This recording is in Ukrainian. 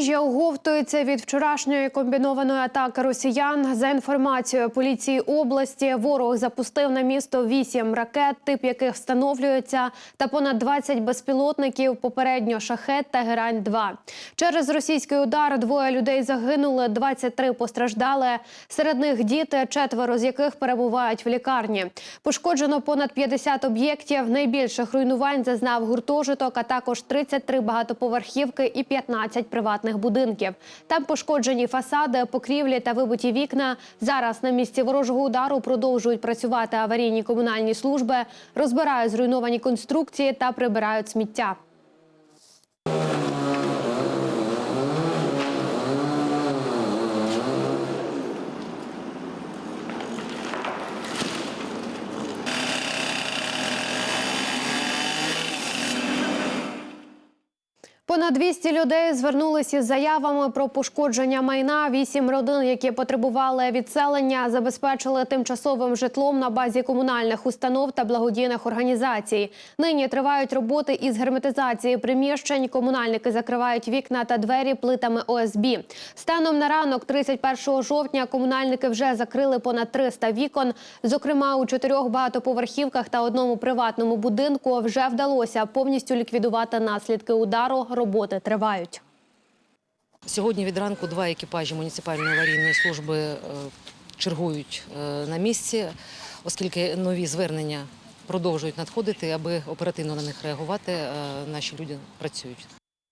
Запоріжжя оговтується від вчорашньої комбінованої атаки росіян. За інформацією поліції області, ворог запустив на місто вісім ракет, тип яких встановлюється, та понад 20 безпілотників. Попередньо шахет та герань 2 Через російський удар двоє людей загинули, 23 постраждали. Серед них діти, четверо з яких перебувають в лікарні. Пошкоджено понад 50 об'єктів. Найбільших руйнувань зазнав гуртожиток, а також 33 багатоповерхівки і 15 приватних будинків. Там пошкоджені фасади, покрівлі та вибиті вікна. Зараз на місці ворожого удару продовжують працювати аварійні комунальні служби, розбирають зруйновані конструкції та прибирають сміття. Понад 200 людей звернулися із заявами про пошкодження майна. Вісім родин, які потребували відселення, забезпечили тимчасовим житлом на базі комунальних установ та благодійних організацій. Нині тривають роботи із герметизації приміщень. Комунальники закривають вікна та двері плитами ОСБ. Станом на ранок, 31 жовтня, комунальники вже закрили понад 300 вікон. Зокрема, у чотирьох багатоповерхівках та одному приватному будинку вже вдалося повністю ліквідувати наслідки удару. Роботи тривають. Сьогодні від ранку два екіпажі муніципальної аварійної служби е, чергують е, на місці, оскільки нові звернення продовжують надходити, аби оперативно на них реагувати. е, Наші люди працюють.